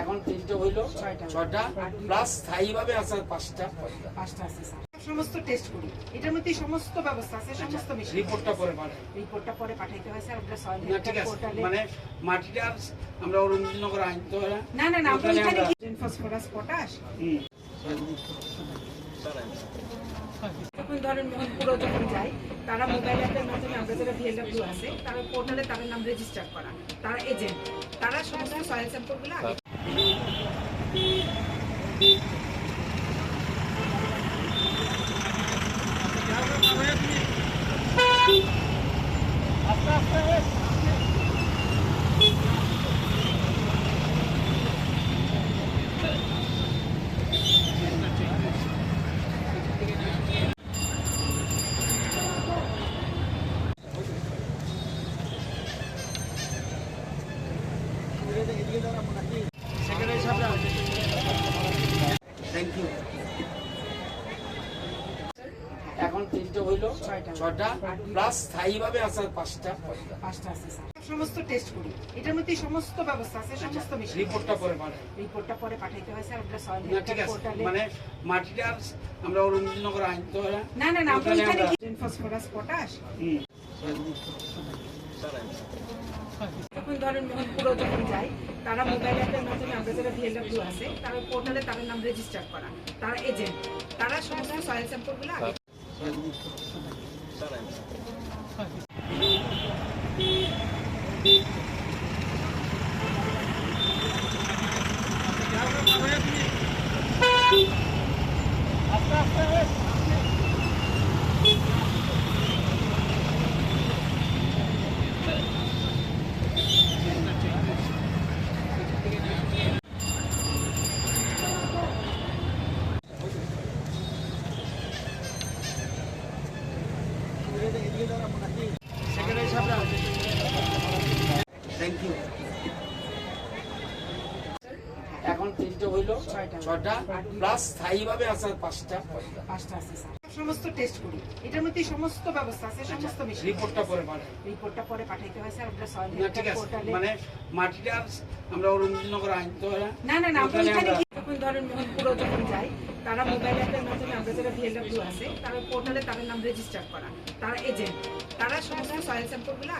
এখন তিনটে হইল ছটা প্লাস স্থায়ীভাবে আসার পাঁচটা পাঁচটা। আছে সমস্ত টেস্ট করি। এটার মধ্যে সমস্ত ব্যবস্থা আছে সমস্ত মেশিন রিপোর্টটা পরে পাঠাই। রিপোর্টটা পরে পাঠাইতে হয় স্যার আমরা সয়েল ঠিক আছে। মানে মাটিটা আমরা অরুণনগর আনতে হয় না না না আমরা এখানে ফসফরাস পটাশ হুম। তখন ধরেন যখন পুরো যখন যাই তারা মোবাইল অ্যাপের মাধ্যমে আমরা যারা ভিএলডব্লিউ আছে তারা পোর্টালে তাদের নাম রেজিস্টার করা। তারা এজেন্ট তারা সমস্ত সয়েল স্যাম্পলগুলো আগে Beep. Beep. Beep. তিনটে হইল ছয়টা। ছটা প্লাস স্থায়ীভাবে আসার পাঁচটা পাঁচটা আছে সমস্ত টেস্ট করি। এটার মধ্যে সমস্ত ব্যবস্থা আছে সমস্ত মেশিন রিপোর্টটা পরে পাঠাই। রিপোর্টটা পরে পাঠাইতে হয় স্যার আমরা সয়েল ঠিক আছে। মানে মাটিটা আমরা আনতে হয় না? না না আমরা এখানে ফসফরাস পটাশ হুম। তখন ধরেন যখন যাই তারা মোবাইল অ্যাপের মাধ্যমে আমরা যারা ভিএলডব্লিউ আছে তারা পোর্টালে তাদের নাম রেজিস্টার করা। তারা এজেন্ট তারা সমস্ত সয়েল স্যাম্পলগুলো আগে সেক্রেটারি এখন তিনটে হইল ছয়টা। প্লাস স্থায়ীভাবে আসার পাঁচটা। পাঁচটা আছে সমস্ত টেস্ট করি। এটার মধ্যে সমস্ত ব্যবস্থা আছে সমস্ত মেশিন রিপোর্টটা পরে পাঠাই। রিপোর্টটা পরে পাঠাইতে হয় স্যার আমরা সয়েল না ঠিক আছে। মানে মাটিটা আমরা অরুণনগর আনতে হয়। না না না আমরা এখানে ধরেন যখন যাই তারা মোবাইল অ্যাপের মাধ্যমে আমরা যারা ভিএলডব্লিউ আছে, তারা পোর্টালে তাদের নাম রেজিস্টার করা, তারা এজেন্ট তারা সমস্ত সয়েল স্যাম্পলগুলো